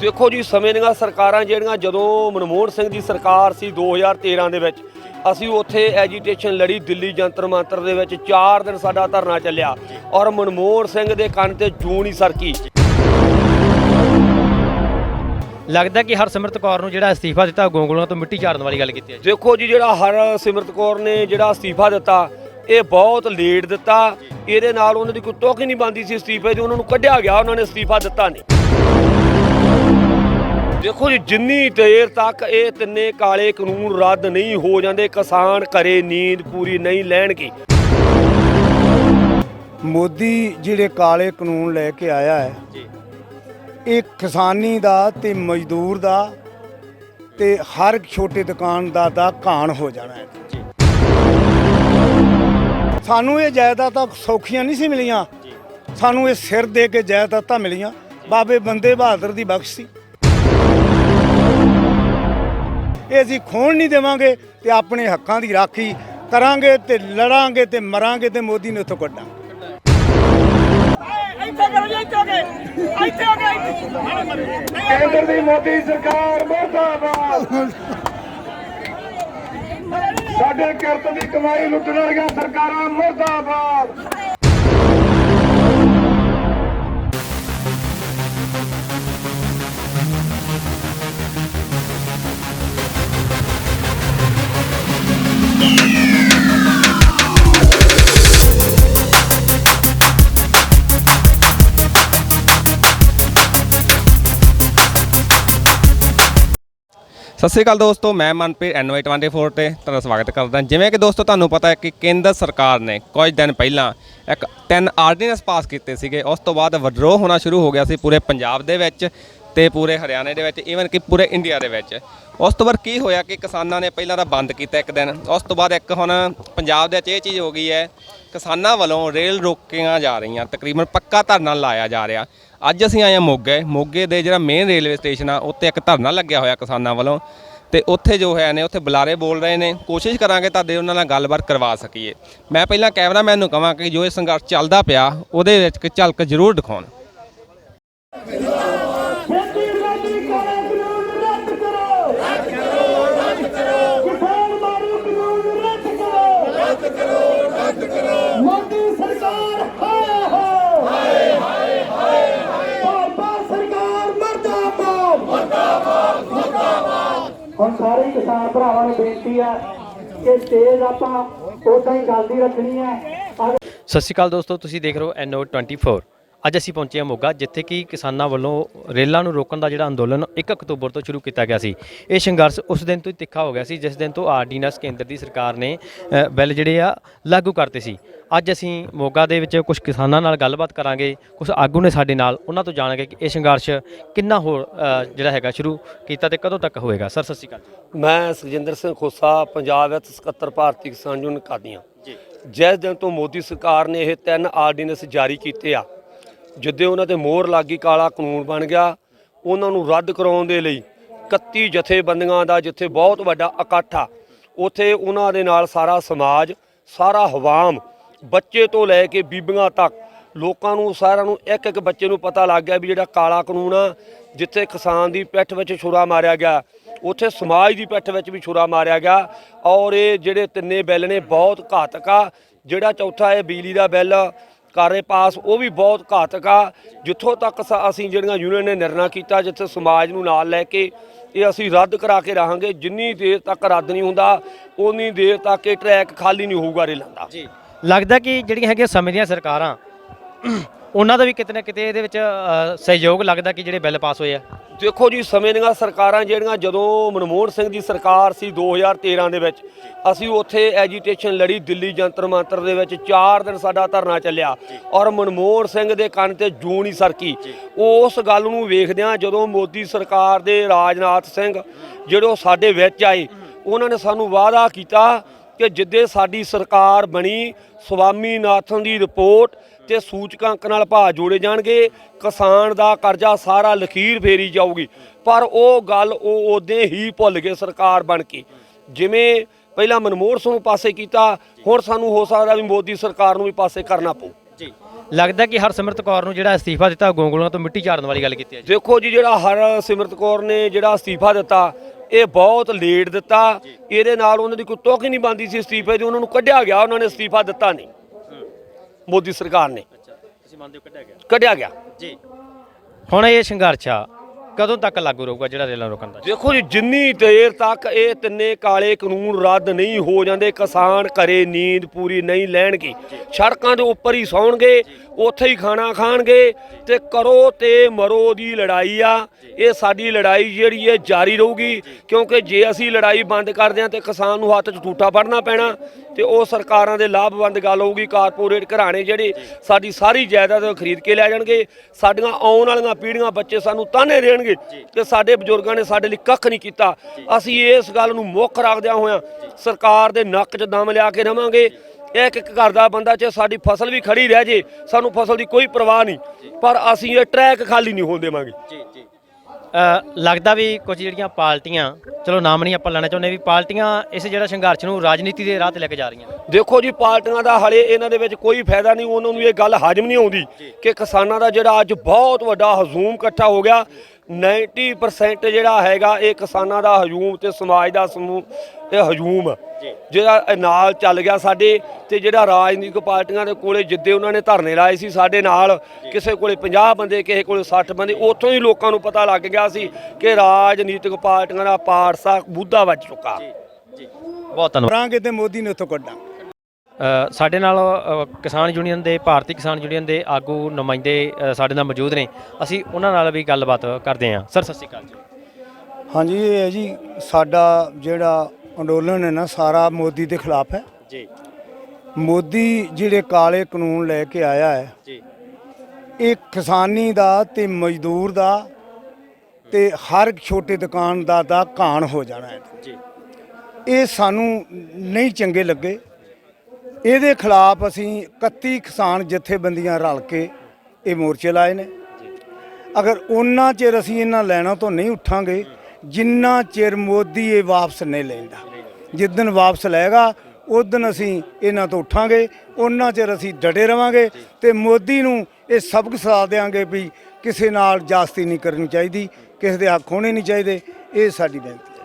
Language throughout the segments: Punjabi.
ਦੇਖੋ ਜੀ ਸਮੇਂ ਦੀਆਂ ਸਰਕਾਰਾਂ ਜਿਹੜੀਆਂ ਜਦੋਂ ਮਨਮੋਹਨ ਸਿੰਘ ਦੀ ਸਰਕਾਰ ਸੀ 2013 ਦੇ ਵਿੱਚ ਅਸੀਂ ਉੱਥੇ ਐਜੀਟੇਸ਼ਨ ਲੜੀ ਦਿੱਲੀ ਜੰਤਰ ਮੰਤਰ ਦੇ ਵਿੱਚ 4 ਦਿਨ ਸਾਡਾ ਧਰਨਾ ਚੱਲਿਆ ਔਰ ਮਨਮੋਹਨ ਸਿੰਘ ਦੇ ਕੰਨ ਤੇ ਜੂਨ ਹੀ ਸਰਕੀ। ਲੱਗਦਾ ਕਿ ਹਰਸਿਮਰਤ ਕੌਰ ਨੂੰ ਜਿਹੜਾ ਅਸਤੀਫਾ ਦਿੱਤਾ ਗੋਂਗਲੂਆਂ ਤੋਂ ਮਿੱਟੀ ਝਾੜਨ ਵਾਲੀ ਗੱਲ ਕੀਤੀ ਹੈ ਦੇਖੋ ਜੀ ਜਿਹੜਾ ਹਰ ਸਿਮਰਤ ਕੌਰ ਨੇ ਜਿਹੜਾ ਅਸਤੀਫਾ ਦਿੱਤਾ ਇਹ ਬਹੁਤ ਲੇਟ ਦਿੱਤਾ। ਇਹਦੇ ਨਾਲ ਉਹਨਾਂ ਦੀ ਕੋਈ ਤੁਕ ਹੀ ਨਹੀਂ ਬੰਦੀ ਸੀ ਅਸਤੀਫੇ ਦੀ ਉਹਨਾਂ ਨੂੰ ਕੱਢਿਆ ਗਿਆ ਉਹਨਾਂ ਨੇ ਅਸਤੀਫਾ ਦਿੱਤਾ ਨਹੀਂ। ਦੇਖੋ ਜੀ ਜਿੰਨੀ ਦੇਰ ਤੱਕ ਇਹ ਤਿੰਨੇ ਕਾਲੇ ਕਾਨੂੰਨ ਰੱਦ ਨਹੀਂ ਹੋ ਜਾਂਦੇ ਕਿਸਾਨ ਘਰੇ ਨੀਂਦ ਪੂਰੀ ਨਹੀਂ ਲੈਣਗੇ। ਮੋਦੀ ਜਿਹੜੇ ਕਾਲੇ ਕਾਨੂੰਨ ਲੈ ਕੇ ਆਇਆ ਹੈ ਜੀ। ਇਹ ਕਿਸਾਨੀ ਦਾ ਤੇ ਮਜ਼ਦੂਰ ਦਾ ਤੇ ਹਰ ਛੋਟੇ ਦੁਕਾਨਦਾਰ ਦਾ ਘਾਣ ਹੋ ਜਾਣਾ ਹੈ। ਸਾਨੂੰ ਇਹ ਜਾਇਦਾਦਾਂ ਸੌਖੀਆਂ ਨਹੀਂ ਸੀ ਮਿਲੀਆਂ। ਸਾਨੂੰ ਇਹ ਸਿਰ ਦੇ ਕੇ ਜਾਇਦਾਦਾਂ ਮਿਲੀਆਂ। ਬਾਬੇ ਬੰਦੇ ਬਹਾਦਰ ਦੀ ਬਖਸ਼ ਸੀ। ਇਹ ਅਸੀਂ ਖੋਣ ਨਹੀਂ ਦੇਵਾਂਗੇ ਤੇ ਆਪਣੇ ਹੱਕਾਂ ਦੀ ਰਾਖੀ ਕਰਾਂਗੇ ਤੇ ਲੜਾਂਗੇ ਤੇ ਮਰਾਂਗੇ ਤੇ ਮੋਦੀ ਨੂੰ ਇੱਥੋਂ ਕੱਢਾਂਗੇ ਕੇਂਦਰ ਦੀ ਮੋਦੀ ਸਰਕਾਰ ਮੁਰਦਾਬਾਦ। ਸਾਡੇ ਕਿਰਤ ਦੀ ਕਮਾਈ ਲੁੱਟਣ ਵਾਲੀਆਂ ਸਰਕਾਰਾਂ ਮੁਰਦਾਬਾਦ। ਸਤਿ ਸ਼੍ਰੀ ਅਕਾਲ ਦੋਸਤੋ, ਮੈਂ ਮਨਪ੍ਰੀਤ NY24 ਤੇ ਤੁਹਾਡਾ ਸਵਾਗਤ ਕਰਦਾ। ਜਿਵੇਂ ਕਿ ਦੋਸਤੋ, ਤੁਹਾਨੂੰ ਪਤਾ ਹੈ ਕਿ ਕੇਂਦਰ ਸਰਕਾਰ ਨੇ ਕੁਝ ਦਿਨ ਪਹਿਲਾਂ ਇੱਕ 10 ਆਰਡੀਨੈਂਸ ਪਾਸ ਕੀਤੇ ਸੀਗੇ। ਉਸ ਤੋਂ ਬਾਅਦ ਵਿਡਰੋ ਹੋਣਾ ਸ਼ੁਰੂ ਹੋ ਗਿਆ ਸੀ ਪੂਰੇ ਪੰਜਾਬ ਦੇ ਵਿੱਚ ਤੇ ਪੂਰੇ ਹਰਿਆਣੇ ਦੇ ਵਿੱਚ ਈਵਨ ਕਿ ਪੂਰੇ ਇੰਡੀਆ ਦੇ ਵਿੱਚ। ਉਸ ਤੋਂ ਬਾਅਦ ਕੀ ਹੋਇਆ ਕਿ ਕਿਸਾਨਾਂ ਨੇ ਪਹਿਲਾਂ ਤਾਂ ਬੰਦ ਕੀਤਾ ਇੱਕ ਦਿਨ, ਉਸ ਤੋਂ ਬਾਅਦ ਇੱਕ ਹੁਣ ਪੰਜਾਬ ਦੇ ਵਿੱਚ ਇਹ ਚੀਜ਼ ਹੋ ਗਈ ਹੈ, ਕਿਸਾਨਾਂ ਵੱਲੋਂ ਰੇਲ ਰੋਕੀਆਂ ਜਾ ਰਹੀਆਂ, ਤਕਰੀਬਨ ਪੱਕਾ ਧਰਨਾ ਲਾਇਆ ਜਾ ਰਿਹਾ। ਅੱਜ ਅਸੀਂ ਆਏ ਹਾਂ ਮੋਗੇ। ਮੋਗੇ ਦੇ ਜਿਹੜਾ ਮੇਨ ਰੇਲਵੇ ਸਟੇਸ਼ਨ ਆ ਉੱਤੇ ਇੱਕ ਧਰਨਾ ਲੱਗਿਆ ਹੋਇਆ ਕਿਸਾਨਾਂ ਵੱਲੋਂ। ਤੇ ਉੱਥੇ ਜੋ ਹੈ ਨੇ, ਉੱਥੇ ਬੁਲਾਰੇ ਬੋਲ ਰਹੇ ਨੇ, ਕੋਸ਼ਿਸ਼ ਕਰਾਂਗੇ ਤੁਹਾਡੇ ਉਹਨਾਂ ਨਾਲ ਗੱਲਬਾਤ ਕਰਵਾ ਸਕੀਏ। ਮੈਂ ਪਹਿਲਾਂ ਕੈਮਰਾਮੈਨ ਨੂੰ ਕਹਾਂ ਕਿ ਜੋ ਇਹ ਸੰਘਰਸ਼ ਚੱਲਦਾ ਪਿਆ, ਉਹਦੇ ਵਿੱਚ ਇੱਕ ਝਲਕ ਜ਼ਰੂਰ ਦਿਖਾਉਣ ਖੇਤੀ ਮੋਦੀ ਕਾਲੇ ਕਾਨੂੰਨ ਰੱਦ ਕਰੋ ਰੱਦ ਕਰੋ ਰੱਦ ਕਰੋ ਕਿਸਾਨ ਮਾਰੂ ਕਾਨੂੰਨ ਰੱਦ ਕਰੋ ਰੱਦ ਕਰੋ ਰੱਦ ਕਰੋ ਮੋਦੀ ਸਰਕਾਰ ਹਾਏ ਹਾਏ ਹਾਏ ਹਾਏ ਹਾਏ ਭਾਜਪਾ ਸਰਕਾਰ ਮਰਦਾਬਾਦ ਮਰਦਾਬਾਦ ਮਰਦਾਬਾਦ ਹੁਣ ਸਾਰੇ ਕਿਸਾਨ ਭਰਾਵਾਂ ਨੂੰ ਬੇਨਤੀ ਹੈ ਕਿ ਤੇਜ਼ ਆਪਾਂ ਉਦਾਂ ਹੀ ਚੱਲਦੀ ਰੱਖਣੀ ਹੈ। ਸਤਿ ਸ਼੍ਰੀ ਅਕਾਲ ਦੋਸਤੋ, ਤੁਸੀਂ ਦੇਖ ਰਹੇ ਹੋ NO24 ਅੱਜ ਅਸੀਂ ਪਹੁੰਚੇ ਹਾਂ ਮੋਗਾ ਜਿੱਥੇ ਕਿ ਕਿਸਾਨਾਂ ਵੱਲੋਂ ਰੇਲਾਂ ਨੂੰ ਰੋਕਣ ਦਾ ਜਿਹੜਾ ਅੰਦੋਲਨ 1 ਅਕਤੂਬਰ ਤੋਂ ਸ਼ੁਰੂ ਕੀਤਾ ਗਿਆ ਸੀ। ਇਹ ਸੰਘਰਸ਼ ਉਸ ਦਿਨ ਤੋਂ ਹੀ ਤਿੱਖਾ ਹੋ ਗਿਆ ਸੀ ਜਿਸ ਦਿਨ ਤੋਂ ਆਰਡੀਨੈਂਸ ਕੇਂਦਰ ਦੀ ਸਰਕਾਰ ਨੇ ਅ, ਬਿੱਲ ਜਿਹੜੇ ਆ ਲਾਗੂ ਕਰਤੇ ਸੀ। ਅੱਜ ਅਸੀਂ ਮੋਗਾ ਦੇ ਵਿੱਚ ਕੁਝ ਕਿਸਾਨਾਂ ਨਾਲ ਗੱਲਬਾਤ ਕਰਾਂਗੇ ਕੁਝ ਆਗੂ ਨੇ ਸਾਡੇ ਨਾਲ ਉਹਨਾਂ ਤੋਂ ਜਾਣਾਂਗੇ ਕਿ ਇਹ ਸੰਘਰਸ਼ ਕਿੰਨਾ ਹੋਰ ਅ, ਜਿਹੜਾ ਹੈਗਾ ਸ਼ੁਰੂ ਕੀਤਾ ਤੇ ਕਦੋਂ ਤੱਕ ਹੋਏਗਾ। ਸਰ ਸਤਿ ਸ਼੍ਰੀ ਅਕਾਲ ਮੈਂ ਸੁਖਜਿੰਦਰ ਸਿੰਘ ਖੋਸਾ ਪੰਜਾਬ ਵਿੱਚ 77 ਭਾਰਤੀ ਕਿਸਾਨ ਯੂਨੀਅਨ ਕਾਦੀਆਂ ਜੀ। ਜਿਸ ਦਿਨ ਤੋਂ ਮੋਦੀ ਸਰਕਾਰ ਨੇ ਇਹ ਤਿੰਨ ਆਰਡੀਨੈਂਸ ਜਾਰੀ ਕੀਤੇ ਆ ਜਿੱਦੇ ਉਹਨਾਂ ਤੇ ਮੋਹਰ ਲੱਗੀ ਕਾਲਾ ਕਾਨੂੰਨ ਬਣ ਗਿਆ, ਉਹਨਾਂ ਨੂੰ ਰੱਦ ਕਰਾਉਣ ਦੇ ਲਈ 31 ਜਥੇਬੰਦੀਆਂ ਦਾ ਜਿੱਥੇ ਬਹੁਤ ਵੱਡਾ ਇਕੱਠ ਆ, ਉੱਥੇ ਉਹਨਾਂ ਦੇ ਨਾਲ ਸਾਰਾ ਸਮਾਜ, ਸਾਰਾ ਹਵਾਮ ਬੱਚੇ ਤੋਂ ਲੈ ਕੇ ਬੀਬੀਆਂ ਤੱਕ, ਲੋਕਾਂ ਨੂੰ ਸਾਰਿਆਂ ਨੂੰ ਇੱਕ ਇੱਕ ਬੱਚੇ ਨੂੰ ਪਤਾ ਲੱਗ ਗਿਆ ਵੀ ਜਿਹੜਾ ਕਾਲਾ ਕਾਨੂੰਨ ਆ, ਜਿੱਥੇ ਕਿਸਾਨ ਦੀ ਪਿੱਠ ਵਿੱਚ ਛੁਰਾ ਮਾਰਿਆ ਗਿਆ, ਉੱਥੇ ਸਮਾਜ ਦੀ ਪਿੱਠ ਵਿੱਚ ਵੀ ਛੁਰਾ ਮਾਰਿਆ ਗਿਆ ਔਰ ਇਹ ਜਿਹੜੇ ਤਿੰਨੇ ਬਿੱਲ ਨੇ ਬਹੁਤ ਘਾਤਕ ਆ, ਜਿਹੜਾ ਚੌਥਾ ਇਹ ਬਿਜਲੀ ਦਾ ਬਿੱਲ ਕਰ ਰਹੇ ਪਾਸ, ਉਹ ਵੀ ਬਹੁਤ ਘਾਤਕ ਆ। ਜਿੱਥੋਂ ਤੱਕ ਸ- ਅਸੀਂ ਜਿਹੜੀਆਂ ਯੂਨੀਅਨ ਨੇ ਨਿਰਣਾ ਕੀਤਾ, ਜਿੱਥੇ ਸਮਾਜ ਨੂੰ ਨਾਲ ਲੈ ਕੇ ਇਹ ਅਸੀਂ ਰੱਦ ਕਰਾ ਕੇ ਰਹਾਂਗੇ, ਜਿੰਨੀ ਦੇਰ ਤੱਕ ਰੱਦ ਨਹੀਂ ਹੁੰਦਾ ਉਨੀ ਦੇਰ ਤੱਕ ਇਹ ਟਰੈਕ ਖਾਲੀ ਨਹੀਂ ਹੋਊਗਾ ਰੇਲਾਂ ਦਾ। ਜੀ। ਲੱਗਦਾ ਕਿ ਜਿਹੜੀਆਂ ਹੈਗੀਆਂ ਸਮੇਂ ਦੀਆਂ ਸਰਕਾਰਾਂ ਉਹਨਾਂ ਦਾ ਵੀ ਕਿਤੇ ਨਾ ਕਿਤੇ ਇਹਦੇ ਵਿੱਚ ਅ, ਸਹਿਯੋਗ ਲੱਗਦਾ ਕਿ ਜਿਹੜੇ ਬਿੱਲ ਪਾਸ ਹੋਏ ਆ। ਦੇਖੋ ਜੀ ਸਮੇਂ ਦੀਆਂ ਸਰਕਾਰਾਂ ਜਿਹੜੀਆਂ ਜਦੋਂ ਮਨਮੋਹਨ ਸਿੰਘ ਦੀ ਸਰਕਾਰ ਸੀ 2013 ਦੇ ਵਿੱਚ ਅਸੀਂ ਉੱਥੇ ਐਜੀਟੇਸ਼ਨ ਲੜੀ ਦਿੱਲੀ ਜੰਤਰ ਮੰਤਰ ਦੇ ਵਿੱਚ 4 ਦਿਨ ਸਾਡਾ ਧਰਨਾ ਚੱਲਿਆ ਔਰ ਮਨਮੋਹਨ ਸਿੰਘ ਦੇ ਕੰਨ ਤੇ ਜੂਨ ਨਹੀਂ ਸਰਕੀ। ਉਸ ਗੱਲ ਨੂੰ ਵੇਖਦਿਆਂ ਜਦੋਂ ਮੋਦੀ ਸਰਕਾਰ ਦੇ ਰਾਜਨਾਥ ਸਿੰਘ ਜਿਹੜੇ ਉਹ ਸਾਡੇ ਵਿੱਚ ਆਏ ਉਹਨਾਂ ਨੇ ਸਾਨੂੰ ਵਾਅਦਾ ਕੀਤਾ ਕਿ ਜਿੱਦੇ ਸਾਡੀ ਸਰਕਾਰ ਬਣੀ ਸਵਾਮੀਨਾਥਨ ਦੀ ਰਿਪੋਰਟ ਤੇ ਸੂਚਕਾਂਕ ਨਾਲ ਭਾਅ ਜੋੜੇ ਜਾਣਗੇ ਕਿਸਾਨ ਦਾ ਕਰਜ਼ਾ ਸਾਰਾ ਲਖੀਰ ਫੇਰੀ ਜਾਊਗੀ। ਪਰ ਉਹ ਗੱਲ ਉਹ ਉਦੋਂ ਹੀ ਭੁੱਲ ਗਏ ਸਰਕਾਰ ਬਣ ਕੇ। ਜਿਵੇਂ ਪਹਿਲਾਂ ਮਨਮੋਹਨ ਸਿੰਘ ਨੂੰ ਪਾਸੇ ਕੀਤਾ ਹੁਣ ਸਾਨੂੰ ਹੋ ਸਕਦਾ ਵੀ ਮੋਦੀ ਸਰਕਾਰ ਨੂੰ ਵੀ ਪਾਸੇ ਕਰਨਾ ਪਊ। ਜੀ। ਲੱਗਦਾ ਕਿ ਹਰਸਿਮਰਤ ਕੌਰ ਨੂੰ ਜਿਹੜਾ ਅਸਤੀਫਾ ਦਿੱਤਾ ਗੋਂਗਲੂਆਂ ਤੋਂ ਮਿੱਟੀ ਝਾੜਨ ਵਾਲੀ ਗੱਲ ਕੀਤੀ ਹੈ ਜੀ। ਦੇਖੋ ਜੀ ਜਿਹੜਾ ਹਰ ਸਿਮਰਤ ਕੌਰ ਨੇ ਜਿਹੜਾ ਅਸਤੀਫਾ ਦਿੱਤਾ ਇਹ ਬਹੁਤ ਲੇਟ ਦਿੱਤਾ। ਇਹਦੇ ਨਾਲ ਉਹਨਾਂ ਦੀ ਕੋਈ ਤੁਕ ਹੀ ਨਹੀਂ ਬੰਦੀ ਸੀ ਅਸਤੀਫੇ ਦੀ ਉਹਨਾਂ ਨੂੰ ਕੱਢਿਆ ਗਿਆ ਉਹਨਾਂ ਨੇ ਅਸਤੀਫਾ ਦਿੱਤਾ ਨਹੀਂ। ਮੋਦੀ ਸਰਕਾਰ ਨੇ। ਤੁਸੀਂ ਮੰਨਦੇ ਹੋ ਕੱਢਿਆ ਗਿਆ? ਕੱਢਿਆ ਗਿਆ। ਜੀ। ਹੁਣ ਇਹ ਸੰਘਰਸ਼ ਆ ਕਦੋਂ ਤੱਕ ਲਾਗੂ ਰਹੂਗਾ ਜਿਹੜਾ ਰੇਲਾਂ ਰੋਕਣ ਦਾ? ਦੇਖੋ ਜੀ ਜਿੰਨੀ ਦੇਰ ਤੱਕ ਇਹ ਤਿੰਨੇ ਕਾਲੇ ਕਾਨੂੰਨ ਰੱਦ ਨਹੀਂ ਹੋ ਜਾਂਦੇ ਕਿਸਾਨ ਘਰੇ ਨੀਂਦ ਪੂਰੀ ਨਹੀਂ ਲੈਣਗੇ। ਸੜਕਾਂ ਦੇ ਉੱਪਰ ਹੀ ਸੌਣਗੇ ਉੱਥੇ ਹੀ ਖਾਣਾ ਖਾਣਗੇ ਤੇ ਕਰੋ ਤੇ ਮਰੋ ਦੀ ਲੜਾਈ ਆ। ਇਹ ਸਾਡੀ ਲੜਾਈ ਜਿਹੜੀ ਹੈ ਜਾਰੀ ਰਹੂਗੀ ਕਿਉਂਕਿ ਜੇ ਅਸੀਂ ਲੜਾਈ ਬੰਦ ਕਰਦੇ ਹਾਂ ਤੇ ਕਿਸਾਨ ਨੂੰ ਹੱਥ 'ਚ ਠੂਠਾ ਫੜਨਾ ਪੈਣਾ ਤੇ ਉਹ ਸਰਕਾਰਾਂ ਦੇ ਲਾਭਵੰਦ ਗੱਲ ਹੋਊਗੀ ਕਾਰਪੋਰੇਟ ਘਰਾਣੇ ਜਿਹੜੇ ਸਾਡੀ ਸਾਰੀ ਜਾਇਦਾਦ ਖਰੀਦ ਕੇ ਲੈ ਜਾਣਗੇ ਸਾਡੀਆਂ ਆਉਣ ਵਾਲੀਆਂ ਪੀੜ੍ਹੀਆਂ ਬੱਚੇ ਸਾਨੂੰ ਤਾਨੇ ਦੇਣਗੇ ਕਿ ਸਾਡੇ ਬਜ਼ੁਰਗਾਂ ਨੇ ਸਾਡੇ ਲਈ ਕੱਖ ਨਹੀਂ ਕੀਤਾ। ਅਸੀਂ ਇਸ ਗੱਲ ਨੂੰ ਮੁੱਖ ਰੱਖਦਿਆਂ ਹੋਇਆਂ ਸਰਕਾਰ ਦੇ ਨੱਕ 'ਚ ਦਮ ਲਿਆ ਕੇ ਰਵਾਂਗੇ। ਇੱਕ ਇੱਕ ਘਰ ਦਾ ਬੰਦਾ ਚ ਸਾਡੀ ਫਸਲ ਵੀ ਖੜੀ ਰਹਿ ਜੇ ਸਾਨੂੰ ਫਸਲ ਦੀ ਕੋਈ ਪਰਵਾਹ ਨਹੀਂ। ਪਰ ਅਸੀਂ ਇਹ ਟਰੈਕ ਖਾਲੀ ਨਹੀਂ ਹੋਣ ਦੇਵਾਂਗੇ। ਲੱਗਦਾ ਵੀ ਕੁਝ ਜਿਹੜੀਆਂ ਪਾਰਟੀਆਂ ਚਲੋ ਨਾਮ ਨਹੀਂ ਆਪਾਂ ਲੈਣਾ ਚਾਹੁੰਦੇ ਵੀ ਪਾਰਟੀਆਂ ਇਸ ਜਿਹੜਾ ਸੰਘਰਸ਼ ਨੂੰ ਰਾਜਨੀਤੀ ਦੇ ਰਾਹ ਤੇ ਲੈ ਕੇ ਜਾ ਰਹੀਆਂ ਨੇ। ਦੇਖੋ ਜੀ ਪਾਰਟੀਆਂ ਦਾ ਹਲੇ ਇਹਨਾਂ ਦੇ ਵਿੱਚ ਕੋਈ ਫਾਇਦਾ ਨਹੀਂ ਉਹਨਾਂ ਨੂੰ ਇਹ ਗੱਲ ਹਜਮ ਨਹੀਂ ਆਉਂਦੀ ਕਿ ਕਿਸਾਨਾਂ ਦਾ ਜਿਹੜਾ ਅੱਜ ਬਹੁਤ ਵੱਡਾ ਹਜੂਮ ਇਕੱਠਾ ਹੋ ਗਿਆ। 90% ਜਿਹੜਾ ਹੈਗਾ ਇਹ ਕਿਸਾਨਾਂ ਦਾ ਹਜੂਮ ਤੇ ਸਮਾਜ ਦਾ ਸਮੂਹ ਇਹ ਹਜੂਮ। ਜਿਹੜਾ ਨਾਲ ਚੱਲ ਗਿਆ ਸਾਡੇ ਤੇ ਜਿਹੜਾ ਰਾਜਨੀਤਿਕ ਪਾਰਟੀਆਂ ਦੇ ਕੋਲੇ ਜਿੱਦੇ ਉਹਨਾਂ ਨੇ ਧਰਨੇ ਲਾਏ ਸੀ ਸਾਡੇ ਨਾਲ ਕਿਸੇ ਕੋਲੇ 50 ਬੰਦੇ ਕਿਸੇ ਕੋਲੇ 60 ਬੰਦੇ ਉੱਥੋਂ ਹੀ ਲੋਕਾਂ ਨੂੰ ਪਤਾ ਲੱਗ ਗਿਆ ਸੀ ਕਿ ਰਾਜਨੀਤਿਕ ਪਾਰਟੀਆਂ ਦਾ ਪਾਰਸਾ ਬੁੱਧਾ ਵੱਜ ਚੁੱਕਾ। ਬਹੁਤ ਧੰਨਵਾਦ। ਮਰਾਂਗੇ ਤੇ ਮੋਦੀ ਨੂੰ ਇੱਥੋਂ ਕੱਢਾਂਗੇ। ਅ, ਸਾਡੇ ਨਾਲ ਕਿਸਾਨ ਯੂਨੀਅਨ ਦੇ ਭਾਰਤੀ ਕਿਸਾਨ ਯੂਨੀਅਨ ਦੇ ਆਗੂ ਨੁਮਾਇੰਦੇ ਸਾਡੇ ਨਾਲ ਮੌਜੂਦ ਨੇ। ਅਸੀਂ ਉਹਨਾਂ ਨਾਲ ਵੀ ਗੱਲਬਾਤ ਕਰਦੇ ਹਾਂ। ਸਰ ਸਤਿ ਸ਼੍ਰੀ ਅਕਾਲ ਜੀ। ਹਾਂਜੀ ਇਹ ਹੈ ਜੀ ਸਾਡਾ ਜਿਹੜਾ ਅੰਦੋਲਨ ਹੈ ਨਾ ਸਾਰਾ ਮੋਦੀ ਦੇ ਖਿਲਾਫ ਹੈ। ਜੀ। ਮੋਦੀ ਜਿਹੜੇ ਕਾਲੇ ਕਾਨੂੰਨ ਲੈ ਕੇ ਆਇਆ ਹੈ ਜੀ। ਇਹ ਕਿਸਾਨੀ ਦਾ ਤੇ ਮਜ਼ਦੂਰ ਦਾ ਤੇ ਹਰ ਛੋਟੇ ਦੁਕਾਨਦਾਰ ਦਾ ਘਾਣ ਹੋ ਜਾਣਾ ਹੈ। ਜੀ। ਇਹ ਸਾਨੂੰ ਨਹੀਂ ਚੰਗੇ ਲੱਗੇ। ਇਹਦੇ ਖਿਲਾਫ ਅਸੀਂ 31 ਕਿਸਾਨ ਜਥੇਬੰਦੀਆਂ ਰਲ ਕੇ ਇਹ ਮੋਰਚੇ ਲਾਏ ਨੇ। ਅਗਰ ਉਹਨਾਂ ਚਿਰ ਅਸੀਂ ਇਹਨਾਂ ਲੈਣਾ ਤੋਂ ਨਹੀਂ ਉੱਠਾਂਗੇ, ਜਿੰਨਾ ਚਿਰ ਮੋਦੀ ਇਹ ਵਾਪਸ ਨਹੀਂ ਲੈਂਦਾ। ਜਿੱਦਨ ਵਾਪਸ ਲਏਗਾ ਉਦੋਂ ਅਸੀਂ ਇਹਨਾਂ ਤੋਂ ਉੱਠਾਂਗੇ, ਉਹਨਾਂ ਚਿਰ ਅਸੀਂ ਡਟੇ ਰਵਾਂਗੇ ਤੇ ਮੋਦੀ ਨੂੰ ਇਹ ਸਬਕ ਸਿਖਾ ਦੇਵਾਂਗੇ ਵੀ ਕਿਸੇ ਨਾਲ ਜਾਸਤੀ ਨਹੀਂ ਕਰਨੀ ਚਾਹੀਦੀ, ਕਿਸੇ ਦੇ ਹੱਕ ਹੋਣੇ ਨਹੀਂ ਚਾਹੀਦੇ। ਇਹ ਸਾਡੀ ਬੇਨਤੀ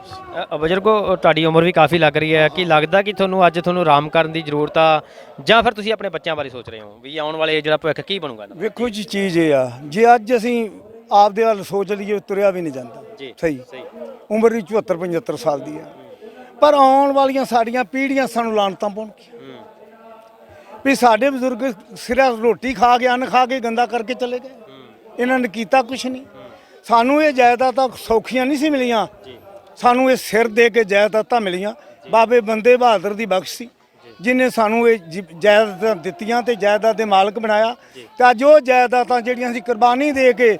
ਅ, ਬਜ਼ੁਰਗੋ ਤੁਹਾਡੀ ਉਮਰ ਵੀ ਕਾਫੀ ਲੱਗ ਰਹੀ ਹੈ। ਕਿ ਲੱਗਦਾ ਕਿ ਤੁਹਾਨੂੰ ਅੱਜ ਤੁਹਾਨੂੰ ਆਰਾਮ ਕਰਨ ਦੀ ਜ਼ਰੂਰਤ ਆ? ਜਾਂ ਫਿਰ ਤੁਸੀਂ ਆਪਣੇ ਬੱਚਿਆਂ ਬਾਰੇ ਸੋਚ ਰਹੇ ਹੋ ਵੀ ਆਉਣ ਵਾਲੇ ਜਿਹੜਾ ਭਵਿੱਖ ਕੀ ਬਣੂਗਾ ਦਾ? ਵੇਖੋ ਜੀ ਚੀਜ਼ ਇਹ ਆ। ਜੇ ਅੱਜ ਅਸੀਂ ਆਪਦੇ ਵੱਲ ਸੋਚ ਲਈਏ ਤੁਰਿਆ ਵੀ ਨਹੀਂ ਜਾਂਦਾ। ਜੀ, ਸਹੀ। ਸਹੀ। ਉਮਰ ਵੀ 74 75 ਸਾਲ ਦੀ ਆ। ਪਰ ਆਉਣ ਵਾਲੀਆਂ ਸਾਡੀਆਂ ਪੀੜ੍ਹੀਆਂ ਸਾਨੂੰ ਲਾਣਤਾਂ ਪਾਉਣਗੀਆਂ। ਵੀ ਸਾਡੇ ਬਜ਼ੁਰਗ ਸਿਰਫ ਰੋਟੀ ਖਾ ਕੇ ਅੰਨ ਖਾ ਕੇ ਗੰਦਾ ਕਰਕੇ ਚਲੇ ਗਏ। ਇਹਨਾਂ ਨੇ ਕੀਤਾ ਕੁਛ ਨਹੀਂ। ਸਾਨੂੰ ਇਹ ਜਾਇਦਾਦਾਂ ਸੌਖੀਆਂ ਨਹੀਂ ਸੀ ਮਿਲੀਆਂ। ਸਾਨੂੰ ਇਹ ਸਿਰ ਦੇ ਕੇ ਜਾਇਦਾਦਾਂ ਮਿਲੀਆਂ। ਬਾਬੇ ਬੰਦੇ ਬਹਾਦਰ ਦੀ ਬਖਸ਼ ਸੀ। ਜਿਨੇ ਸਾਨੂੰ ਇਹ ਜਾਇਦਾਦਾਂ ਦਿੱਤੀਆਂ ਤੇ ਜਾਇਦਾਦ ਦੇ ਮਾਲਕ ਬਣਾਇਆ। ਤੇ ਅੱਜ ਉਹ ਜਾਇਦਾਦਾਂ ਜਿਹੜੀਆਂ ਅਸੀਂ ਕੁਰਬਾਨੀ ਦੇ ਕੇ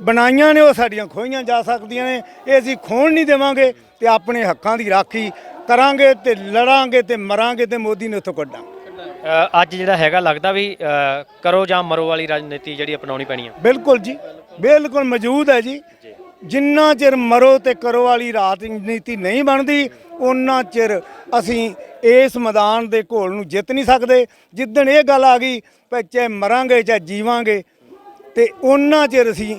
ਬਣਾਈਆਂ ਨੇ ਉਹ ਸਾਡੀਆਂ ਖੋਈਆਂ ਜਾ ਸਕਦੀਆਂ ਨੇ। ਇਹ ਅਸੀਂ ਖੋਣ ਨਹੀਂ ਦੇਵਾਂਗੇ ਤੇ ਆਪਣੇ ਹੱਕਾਂ ਦੀ ਰਾਖੀ ਕਰਾਂਗੇ ਤੇ ਲੜਾਂਗੇ ਤੇ ਮਰਾਂਗੇ ਤੇ ਮੋਦੀ ਨੂੰ ਇੱਥੋਂ ਕੱਢਾਂਗੇ। ਅ, ਅੱਜ ਜਿਹੜਾ ਹੈਗਾ ਲੱਗਦਾ ਵੀ ਕਰੋ ਜਾਂ ਮਰੋ ਵਾਲੀ ਰਾਜਨੀਤੀ ਜਿਹੜੀ ਅਪਣਾਉਣੀ ਪੈਣੀ ਹੈ ਬਿਲਕੁਲ ਜੀ। ਬਿਲਕੁਲ ਮੌਜੂਦ ਹੈ ਜੀ। ਜਿੰਨਾ ਚਿਰ ਮਰੋ ਤੇ ਕਰੋ ਵਾਲੀ ਰਾਜਨੀਤੀ ਨਹੀਂ ਬਣਦੀ ਉਹਨਾਂ ਚਿਰ ਅਸੀਂ ਇਸ ਮੈਦਾਨ ਦੇ ਘੋਲ ਨੂੰ ਜਿੱਤ ਨਹੀਂ ਸਕਦੇ। ਜਿੱਦਣ ਇਹ ਗੱਲ ਆ ਗਈ ਵੀ ਚਾਹੇ ਮਰਾਂਗੇ ਚਾਹੇ ਜੀਵਾਂਗੇ ਤੇ ਉਹਨਾਂ ਚਿਰ ਅਸੀਂ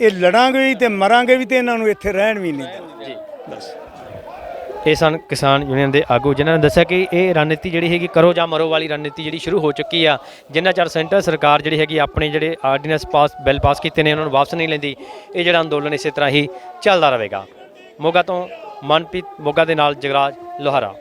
ਇਹ ਲੜਾਂਗੇ ਵੀ ਤੇ ਮਰਾਂਗੇ ਵੀ ਤੇ ਇਹਨਾਂ ਨੂੰ ਇੱਥੇ ਰਹਿਣ ਵੀ ਨਹੀਂ ਦੇਣਾ ਜੀ। ਇਹ ਸਨ ਕਿਸਾਨ ਯੂਨੀਅਨ ਦੇ ਆਗੂ, ਜਿਨ੍ਹਾਂ ਨੇ ਦੱਸਿਆ ਕਿ ਇਹ ਰਣਨੀਤੀ ਜਿਹੜੀ ਹੈਗੀ, ਕਰੋ ਜਾਂ ਮਰੋ ਵਾਲੀ ਰਣਨੀਤੀ ਜਿਹੜੀ ਸ਼ੁਰੂ ਹੋ ਚੁੱਕੀ ਆ। ਜਿੰਨਾ ਚਿਰ ਸੈਂਟਰ ਸਰਕਾਰ ਜਿਹੜੀ ਹੈਗੀ, ਆਪਣੇ ਜਿਹੜੇ ਆਰਡੀਨੈਂਸ ਪਾਸ, ਬਿੱਲ ਪਾਸ ਕੀਤੇ ਨੇ, ਉਹਨਾਂ ਨੂੰ ਵਾਪਸ ਨਹੀਂ ਲੈਂਦੀ, ਇਹ ਜਿਹੜਾ ਅੰਦੋਲਨ ਇਸੇ ਤਰ੍ਹਾਂ ਹੀ ਚੱਲਦਾ ਰਹੇਗਾ। ਮੋਗਾ ਤੋਂ ਮਨਪ੍ਰੀਤ ਮੋਗਾ ਦੇ ਨਾਲ ਜਗਰਾਜ, ਲੋਹਾਰਾ।